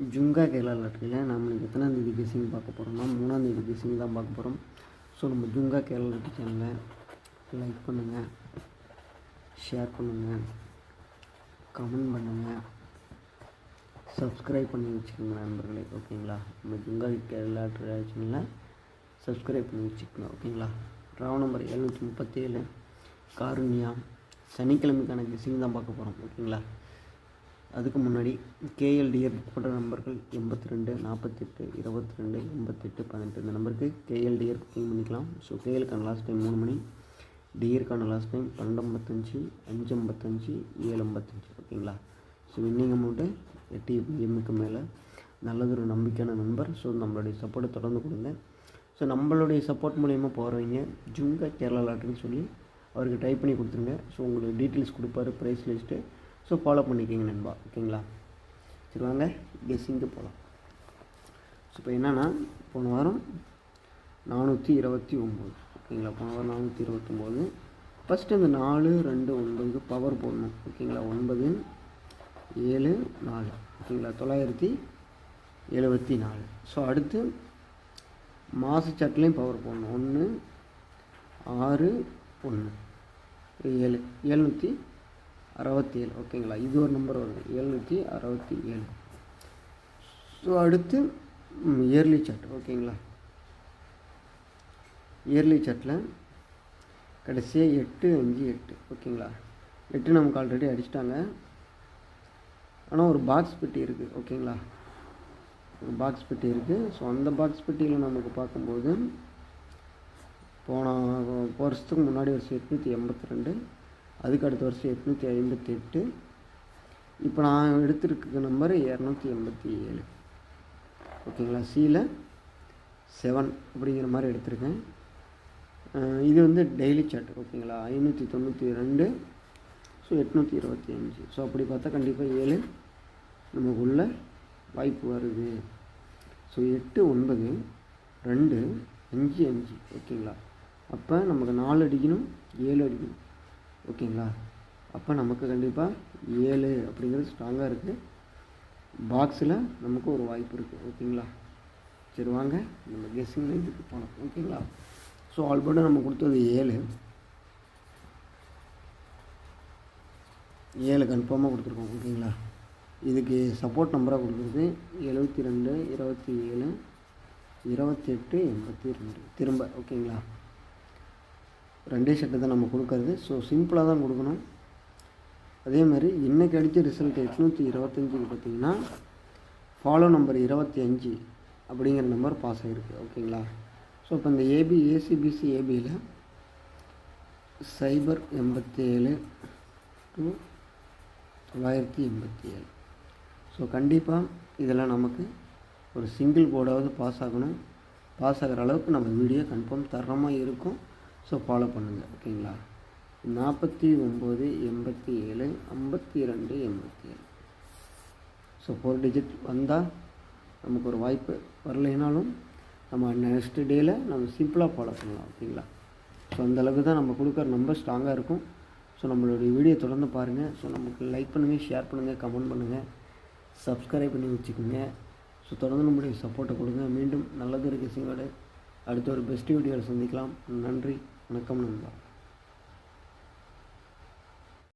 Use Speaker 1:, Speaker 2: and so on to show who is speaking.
Speaker 1: ஜுங்கா கேரளா லாட்டரியில் நம்மளுக்கு எத்தனாம் தேதி பார்க்க போகிறோம்னா மூணாம் தேதி தான் பார்க்க போகிறோம் ஸோ நம்ம ஜுங்கா கேரளா லாட்டரி சேனலை லைக் பண்ணுங்கள் ஷேர் பண்ணுங்கள் கமெண்ட் பண்ணுங்கள் சப்ஸ்கிரைப் பண்ணி வச்சுக்கோங்க நண்பர்களே ஓகேங்களா? நம்ம ஜுங்கா கேரளா லாட்டரி சேனலை சப்ஸ்கிரைப் பண்ணி வச்சுக்கோங்க ஓகேங்களா? ராவ நம்பர் எழுநூற்றி முப்பத்தேழு காருண்யா சனிக்கிழமைக்கான கெஸிங் தான் பார்க்க போகிறோம் ஓகேங்களா? அதுக்கு முன்னாடி கேஎல்டிஆர் புக் பண்ணுற நம்பர்கள் எண்பத்தி ரெண்டு நாற்பத்தெட்டு இருபத்தி ரெண்டு எண்பத்தெட்டு பதினெட்டு. இந்த நம்பருக்கு கேஎல்டிஆர் புக்கிங் பண்ணிக்கலாம். ஸோ கேஎலுக்கான லாஸ்ட் டைம் மூணு மணி. டிஆருக்கான லாஸ்ட் டைம் பன்னெண்டு ஐம்பத்தஞ்சு அஞ்சு ஐம்பத்தஞ்சு ஏழு ஐம்பத்தஞ்சு ஓகேங்களா ஸோ வின்னிங் அமௌண்ட்டு எட்டு எம்முக்கு மேலே நல்லதொரு நம்பிக்கையான நண்பர். ஸோ நம்மளுடைய சப்போர்ட்டை தொடர்ந்து கொடுங்க. ஸோ நம்மளுடைய சப்போர்ட் மூலயமா போகிறவங்க ஜுங்கா கேரளா லாட்ரின்னு சொல்லி அவருக்கு டைப் பண்ணி கொடுத்துருங்க. ஸோ உங்களுக்கு டீட்டெயில்ஸ் கொடுப்பாரு ப்ரைஸ் லிஸ்ட்டு ஸோ ஃபாலோ பண்ணிக்கிங்க நண்பா. ஓகேங்களா? சரி வாங்க. கெஸ்ஸிங்க்கு போகலாம் ஸோ இப்போ என்னென்னா போன வாரம் நானூற்றி இருபத்தி ஒம்பது. ஓகேங்களா? போன வாரம் நானூற்றி இருபத்தொம்போது ஃபஸ்ட்டு இந்த நாலு ரெண்டு ஒன்பதுக்கு பவர் போடணும். ஓகேங்களா? ஒன்பது ஏழு நாலு. ஓகேங்களா? தொள்ளாயிரத்தி எழுபத்தி நாலு. ஸோ அடுத்து மாத சட்டிலையும் பவர் போடணும். ஒன்று ஆறு ஒன்று ஏழு. எழுநூற்றி அறுபத்தி ஏழு ஓகேங்களா? இது ஒரு நம்பர் வருது. எழுநூற்றி அறுபத்தி ஏழு ஸோ அடுத்து இயர்லி சார்ட் ஓகேங்களா? இயர்லி சார்ட்டில் கடைசியாக எட்டு அஞ்சு எட்டு. ஓகேங்களா? எட்டு நமக்கு ஆல்ரெடி அடிச்சிட்டாங்க. ஆனால் ஒரு பாக்ஸ் பெட்டி இருக்குது ஓகேங்களா? ஒரு பாக்ஸ் பெட்டி இருக்குது ஸோ அந்த பாக்ஸ் பெட்டியில் நமக்கு பார்க்கும்போது போன வருஷத்துக்கு முன்னாடி வருஷம் எட்நூற்றி எண்பத்தி ரெண்டு. அதுக்கு அடுத்த வருஷம் எட்நூற்றி ஐம்பத்தி எட்டு இப்போ நான் எடுத்துருக்க நம்பர் இரநூத்தி எண்பத்தி ஏழு ஓகேங்களா சியில் செவன் அப்படிங்கிற மாதிரி எடுத்திருக்கேன். இது வந்து டெய்லி சார்ட் ஓகேங்களா? ஐநூற்றி தொண்ணூற்றி ரெண்டு. ஸோ எட்நூற்றி இருபத்தி அஞ்சு ஸோ அப்படி பார்த்தா கண்டிப்பாக ஏழு நமக்கு உள்ள வாய்ப்பு வருது. ஸோ எட்டு ஒன்பது ரெண்டு அஞ்சு அஞ்சு. ஓகேங்களா? அப்போ நமக்கு நாலு அடிக்கணும் ஏழு அடிக்கணும். ஓகேங்களா? அப்போ நமக்கு கண்டிப்பாக ஏழு அப்படிங்கிறது ஸ்ட்ராங்காக இருக்குது பாக்ஸில் நமக்கு ஒரு வாய்ப்பு இருக்குது ஓகேங்களா? சரி வாங்க. நம்ம கெஸ்ஸிங் இதுக்கு போனோம் ஓகேங்களா? ஸோ ஆல்போர்டு நம்ம கொடுத்தது ஏழு. ஏழு கன்ஃபார்மாக கொடுத்துருக்கோம். ஓகேங்களா? இதுக்கு சப்போர்ட் நம்பராக கொடுக்குறது எழுபத்தி ரெண்டு இருபத்தி ஏழு இருபத்தெட்டு எண்பத்தி ரெண்டு. திரும்ப ஓகேங்களா? ரெண்டே ஷர்ட்டு தான் நம்ம கொடுக்கறது. ஸோ சிம்பிளாக தான் கொடுக்கணும். அதே மாதிரி இன்றைக்கி அடித்த ரிசல்ட் எட்நூற்றி இருபத்தஞ்சுக்கு பார்த்தீங்கன்னா ஃபாலோ நம்பர் இருபத்தி அஞ்சு அப்படிங்கிற நம்பர் பாஸ் ஆகிருக்கு ஓகேங்களா ஸோ இப்போ இந்த ஏபி ஏசிபிசி ஏபியில் சைபர் எண்பத்தி ஏழு டு தொள்ளாயிரத்தி எண்பத்தி ஏழு ஸோ கண்டிப்பாக இதெல்லாம் நமக்கு ஒரு சிங்கிள் போர்டாவது பாஸ் ஆகணும். பாஸ் ஆகிற அளவுக்கு நம்ம வீடியோ கன்ஃபார்ம் தரமாக இருக்கும். ஸோ ஃபாலோ பண்ணுங்கள் ஓகேங்களா நாற்பத்தி ஒம்பது எண்பத்தி ஏழு ஐம்பத்தி ரெண்டு எண்பத்தி ஏழு. ஸோ ஃபோர் டிஜிட் வந்தால் நமக்கு ஒரு வாய்ப்பு வரலைனாலும் நம்ம நெக்ஸ்ட் டேயில் நம்ம சிம்பிளாக ஃபாலோ பண்ணலாம் ஓகேங்களா ஸோ அந்தளவுக்கு தான் நம்ம கொடுக்குற நம்பர் ஸ்ட்ராங்காக இருக்கும். ஸோ நம்மளுடைய வீடியோ தொடர்ந்து பாருங்கள் ஸோ நமக்கு லைக் பண்ணுங்கள் ஷேர் பண்ணுங்கள் கமெண்ட் பண்ணுங்கள் சப்ஸ்கிரைப் பண்ணி வச்சுக்கோங்க. ஸோ தொடர்ந்து நம்மளுடைய சப்போர்ட்டை கொடுங்க. மீண்டும் நல்லது இருக்க சிங்கோட அடுத்த ஒரு பெஸ்ட் வீடியோவில் சந்திக்கலாம். நன்றி வணக்கம் நண்பா.